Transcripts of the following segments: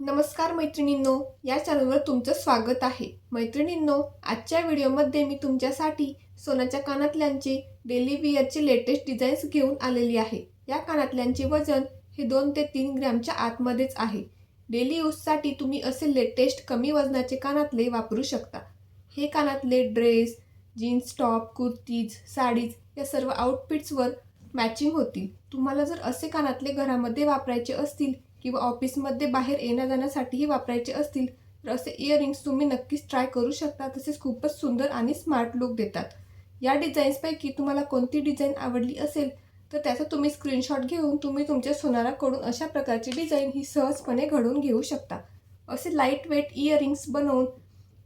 नमस्कार मैत्रिणींनो या चॅनलवर तुमचं स्वागत आहे. मैत्रिणींनो आजच्या व्हिडिओमध्ये मी तुमच्यासाठी सोन्याच्या कानातल्यांचे डेली वियरचे लेटेस्ट डिझाईन्स घेऊन आलेली आहे. या कानातल्यांचे वजन हे दोन ते तीन ग्रॅमच्या आतमध्येच आहे. डेली यूजसाठी तुम्ही असे लेटेस्ट कमी वजनाचे कानातले वापरू शकता. हे कानातले dress jeans top kurtis saris या सर्व आउटफिट्सवर मॅचिंग होतील. तुम्हाला जर असे कानातले घरामध्ये वापरायचे असतील किंवा ऑफिसमध्ये बाहेर येण्या जाण्यासाठीही वापरायचे असतील तर असे इयरिंग्स तुम्ही नक्कीच ट्राय करू शकता. तसेच खूपच सुंदर आणि स्मार्ट लुक देतात. या डिझाईन्सपैकी तुम्हाला कोणती डिझाईन आवडली असेल तर त्याचा तुम्ही स्क्रीनशॉट घेऊन तुम्ही तुमच्या सोनाराकडून अशा प्रकारची डिझाईन ही सहजपणे घडवून घेऊ शकता. असे लाइट वेट इयरिंग्स बनवून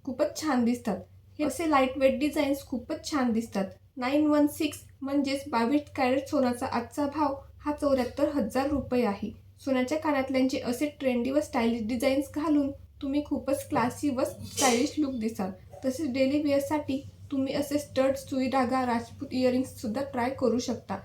खूपच छान दिसतात. हे असे लाइट वेट डिझाईन्स खूपच छान दिसतात. नाईन वन सिक्स म्हणजेच बावीस कॅरेट सोन्याचा आजचा भाव हा चौऱ्याहत्तर हजार रुपये आहे. सोन्याच्या कानातल्यांचे असे ट्रेंडी व स्टायलिश डिझाईन्स घालून तुम्ही खूपच क्लासी व स्टायलिश लुक दिसाल. तसेच डेली वेअरसाठी तुम्ही असे स्टड सुई धागा राजपूत इयरिंग्ससुद्धा ट्राय करू शकता.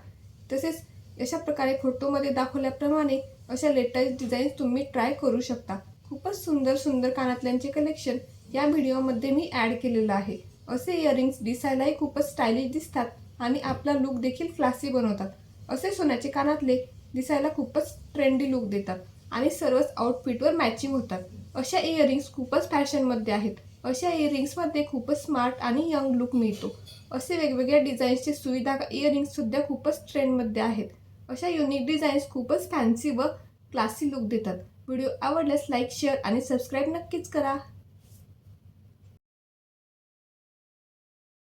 तसेच अशा प्रकारे फोटोमध्ये दाखवल्याप्रमाणे अशा लेटेस्ट डिझाईन्स तुम्ही ट्राय करू शकता. खूपच सुंदर सुंदर कानातल्यांचे कलेक्शन या व्हिडिओमध्ये मी ॲड केलेलं आहे. असे इयरिंग्स दिसायलाही खूपच स्टायलिश दिसतात आणि आपला लुक देखील क्लासी बनवतात. असे सोन्याचे कानातले दिसायला खूपच ट्रेंडी लुक देतात. आणि सर्वच आउटफिटवर मॅचिंग होतात. अशा इयरिंग्स खूपच फॅशनमध्ये आहेत. अशा इयरिंग्समध्ये खूपच स्मार्ट आणि यंग लुक मिळतो. असे वेगवेगळ्या डिझाईन्सचे सुविधा इयरिंग्ससुद्धा खूपच ट्रेंडमध्ये आहेत. अशा युनिक डिझाईन्स खूपच फॅन्सी व क्लासी लुक देतात. व्हिडिओ आवडल्यास लाईक शेअर आणि सबस्क्राईब नक्कीच करा.